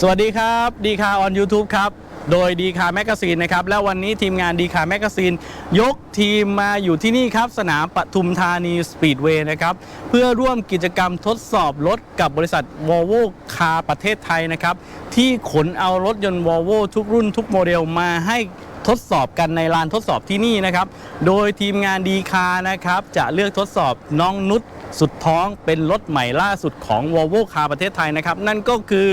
สวัสดีครับดีคาออน YouTube ครับ โดยดีคาแมกซีนนะครับ และวันนี้ทีมงานดีคาแมกซีนยกทีมมาอยู่ที่นี่ครับ สนามปทุมธานีสปีดเวย์นะครับ เพื่อร่วมกิจกรรมทดสอบรถกับบริษัท v o l v o คาประเทศไทยนะครับ ที่ขนเอารถยนต์ v o l v o ทุกรุ่นทุกโมเดลมาให้ ทดสอบกันในลานทดสอบที่นี่นะครับ โดยทีมงานดีคานะครับ จะเลือกทดสอบน้องนุชสุดท้องเป็นรถใหม่ล่าสุดของ Volvo Car ประเทศไทยนะครับ นั่นก็คือ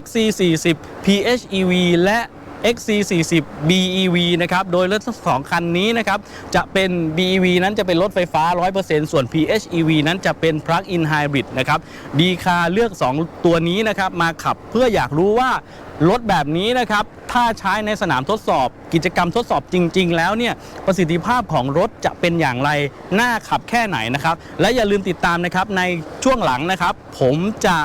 XC40 PHEV และ XC40 BEV นะครับ โดยรถทั้งสองคันนี้นะครับ จะเป็น BEV นั้นจะเป็นรถไฟฟ้า 100%ส่วน PHEV นั้นจะเป็น Plug-in Hybrid นะครับ ดีคาเลือก 2 ตัวนี้นะครับ มาขับเพื่ออยากรู้ว่ารถแบบนี้นะครับ ถ้าใช้ในสนามทดสอบ กิจกรรมทดสอบจริง ๆ แล้วเนี่ย ประสิทธิภาพของรถจะเป็นอย่างไร น่าขับแค่ไหนนะครับ และอย่าลืมติดตามนะครับ ในช่วงหลังนะครับ ผมจะ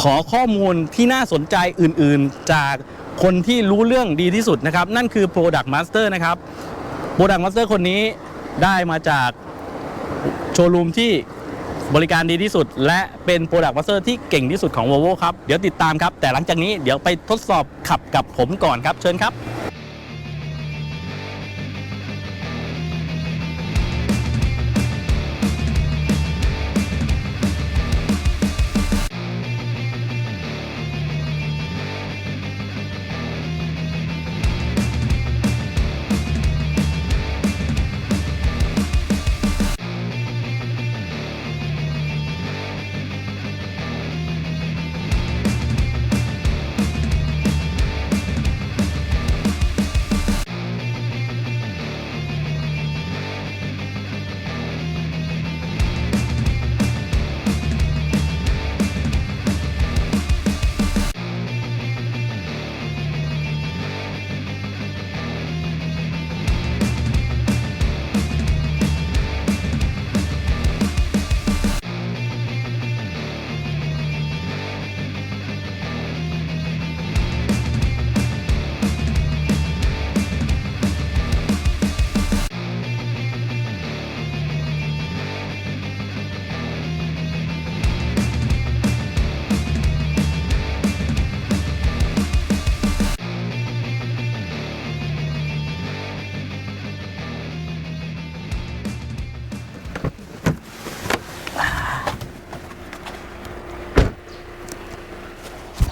ขอข้อมูลที่น่าสนใจอื่น ๆ จาก คนที่รู้เรื่องดีที่สุดนะครับ นั่นคือ Product Master นะครับ Product Master คนนี้ได้มาจากโชว์รูมที่บริการดีที่สุด และเป็นโปรดักต์มาสเตอร์ที่เก่งที่สุดของ Volvo ครับ เดี๋ยวติดตามครับ แต่หลังจากนี้เดี๋ยวไปทดสอบขับกับผมก่อนครับ เชิญครับ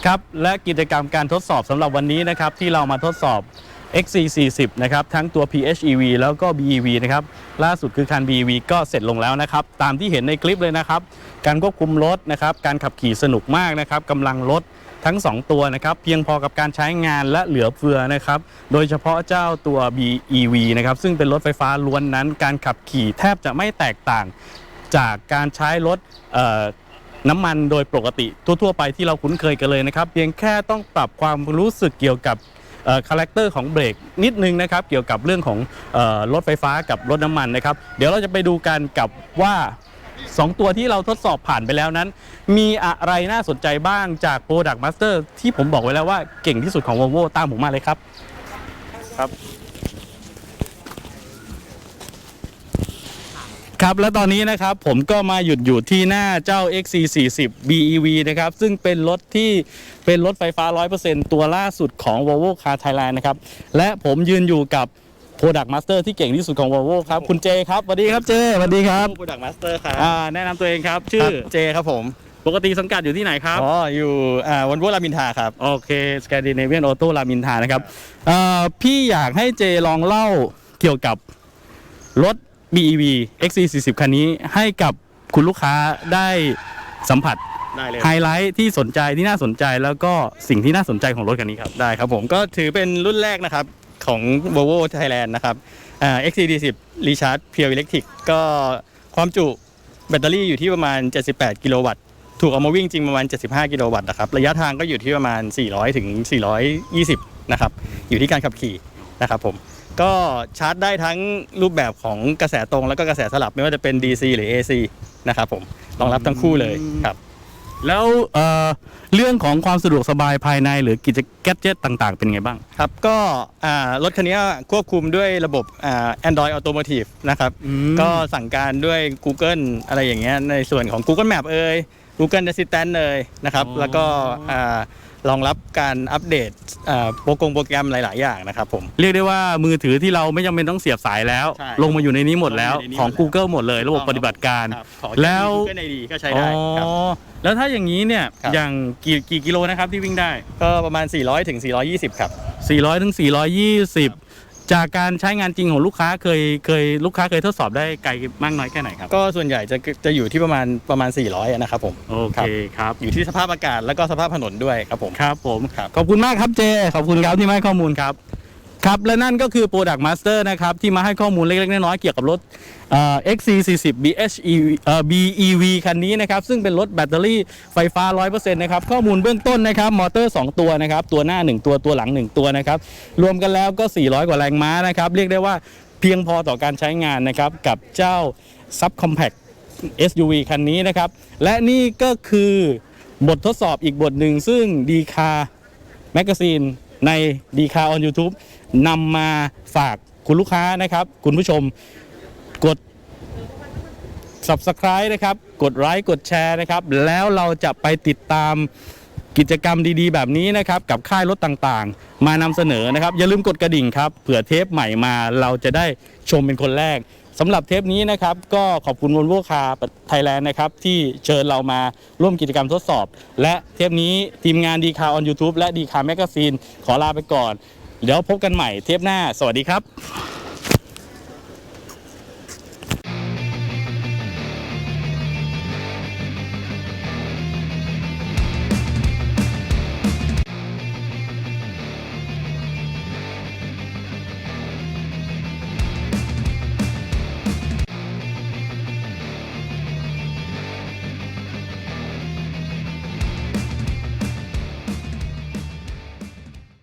ครับและกิจกรรมการทดสอบสำหรับวันนี้นะครับที่เรามาทดสอบ XC40 นะครับทั้งตัว PHEV แล้วก็ BEV นะครับล่าสุดคือคัน BEV ก็เสร็จลงแล้วนะครับตามที่เห็นในคลิปเลยนะครับการควบคุมรถนะครับการขับขี่สนุกมากนะครับกำลังรถทั้ง 2 ตัวนะครับเพียงพอกับการใช้งานและเหลือเฟือนะครับโดยเฉพาะเจ้าตัว BEV นะครับซึ่งเป็นรถไฟฟ้าล้วนนั้น การขับขี่แทบจะไม่แตกต่างจากการใช้รถ น้ำมันโดยปกติทั่วๆไปที่เราคุ้นเคยกันเลยนะครับ เพียงแค่ต้องปรับความรู้สึกเกี่ยวกับคาแรคเตอร์ของเบรกนิดนึงนะครับ เกี่ยวกับเรื่องของรถไฟฟ้ากับรถน้ำมันนะครับ เดี๋ยวเราจะไปดูกันกับว่า 2 ตัวที่เราทดสอบผ่านไปแล้วนั้น มีอะไรน่าสนใจบ้างจาก Product Master ที่ผมบอกไว้แล้วว่าเก่งที่สุดของ Volvo ตามผมมาเลยครับ ครับ ครับและตอนนี้นะครับผมก็มาหยุดอยู่ที่หน้าเจ้า XC40 BEV นะครับซึ่งเป็นรถที่เป็นรถไฟฟ้า 100%ตัวล่าสุดของ Volvo Car Thailand นะครับและผมยืนอยู่กับ Product Master ที่เก่งที่สุดของ Volvo ครับ คุณเจครับสวัสดีครับเจสวัสดีครับโปรดักต์มาสเตอร์ครับอ่าแนะนำตัวเองครับ ชื่อเจครับผมปกติสังกัดอยู่ที่ไหนครับ อ๋อ อยู่อ่าวันวัวรามินทราครับ โอเค Scandinavian Auto รามินทานะครับเอ่อพี่อยากให้เจลองเล่าเกี่ยวกับรถ BEV XC40 คันนี้ให้กับคุณลูกค้าได้สัมผัสได้เลยไฮไลท์ที่สนใจที่น่าสนใจแล้วก็สิ่งที่น่าสนใจของรถคันนี้ครับ ได้ครับผมก็ถือเป็นรุ่นแรกนะครับของ Volvo Thailand นะครับอ่า XC40 Recharge Pure Electric ก็ความจุแบตเตอรี่อยู่ที่ประมาณ 78 กิโลวัตต์ ถูกเอามาวิ่งจริงประมาณ 75 กิโลวัตต์นะครับ ระยะทางก็อยู่ที่ประมาณ 400 ถึง 420 นะครับ อยู่ที่การขับขี่นะครับผม ก็ชาร์จได้ทั้งรูปแบบของกระแสตรงแล้วก็กระแสสลับไม่ว่าจะเป็น DC หรือ AC นะครับผมรองรับทั้งคู่เลยครับ แล้วเอ่อเรื่องของความสะดวกสบายภายในหรือกิจแกจเจ็ตต่าง ๆ เป็นไงบ้าง ครับก็อ่ารถคันนี้ควบคุมด้วยระบบอ่า Android Automotive นะครับ อืม ก็สั่งการด้วย Google อะไรอย่างเงี้ยในส่วนของ Google Map เอ่ย Google Assistant เลยนะครับ แล้วก็อ่า รองรับการอัปเดตอ่าโปรกงโปรแกรมหลาย ๆ อย่างนะครับผม เรียกได้ว่ามือถือที่เราไม่จำเป็นต้องเสียบสายแล้ว ใช่ลงมาอยู่ในนี้หมดแล้วลงมาอยู่ในนี้ของ หมดแล้ว Google หมดเลย ระบบถูกต้องปฏิบัติการ ครับขอแล้ว ก็ในดีก็ใช้ได้ครับอ๋อแล้วถ้าอย่างนี้เนี่ยครับ อย่างกี่กี่กิโลนะครับที่วิ่งได้ ก็ประมาณ 400ถึง420 ครับ 400ถึง420 จากการใช้งานจริงของลูกค้าเคยเคยลูกค้าเคยทดสอบได้ไกลมากน้อยแค่ไหนครับ ก็ส่วนใหญ่จะจะอยู่ที่ประมาณประมาณ 400อะนะครับผมโอเคครับอยู่ที่สภาพอากาศแล้วก็สภาพถนนด้วยครับผมครับผมครับขอบคุณมากครับเจ ขอบคุณครับที่มาให้ข้อมูลครับ ครับและนั่นก็คือ Product Master นะครับที่มาให้ข้อมูลเล็กๆ น้อยๆ เกี่ยวกับรถ XC40 BHEV BEV คันนี้นะครับซึ่งเป็นรถแบตเตอรี่ไฟฟ้า 100%นะครับข้อมูลเบื้องต้นนะครับมอเตอร์ 2 ตัวนะครับตัวหน้า 1 ตัวตัวหลัง 1 ตัวนะครับรวมกันแล้วก็ 400 กว่าแรงม้านะครับเรียกได้ว่าเพียงพอต่อการใช้งานนะครับกับเจ้า Subcompact SUV คันนี้นะครับและนี่ก็คือบททดสอบอีกบทหนึ่งซึ่งดีคาแมกกาซีนในดีคาออน YouTube นำมาฝากคุณลูกค้านะครับ คุณผู้ชมกด Subscribe นะครับ กดไลค์กดแชร์นะครับ แล้วเราจะไปติดตามกิจกรรมดีๆ แบบนี้นะครับ กับค่ายรถต่างๆ มานำเสนอนะครับ อย่าลืมกดกระดิ่งครับเผื่อเทปใหม่มาเราจะได้ชมเป็นคนแรกสำหรับเทปนี้นะครับ ก็ขอบคุณวอลโวคาไทยแลนด์นะครับ ที่เชิญเรามาร่วมกิจกรรมทดสอบ และเทปนี้ทีมงานดีคาออน YouTube และดีคาแมกกาซีนขอลาไปก่อน เดี๋ยวพบกันใหม่เทปหน้า สวัสดีครับ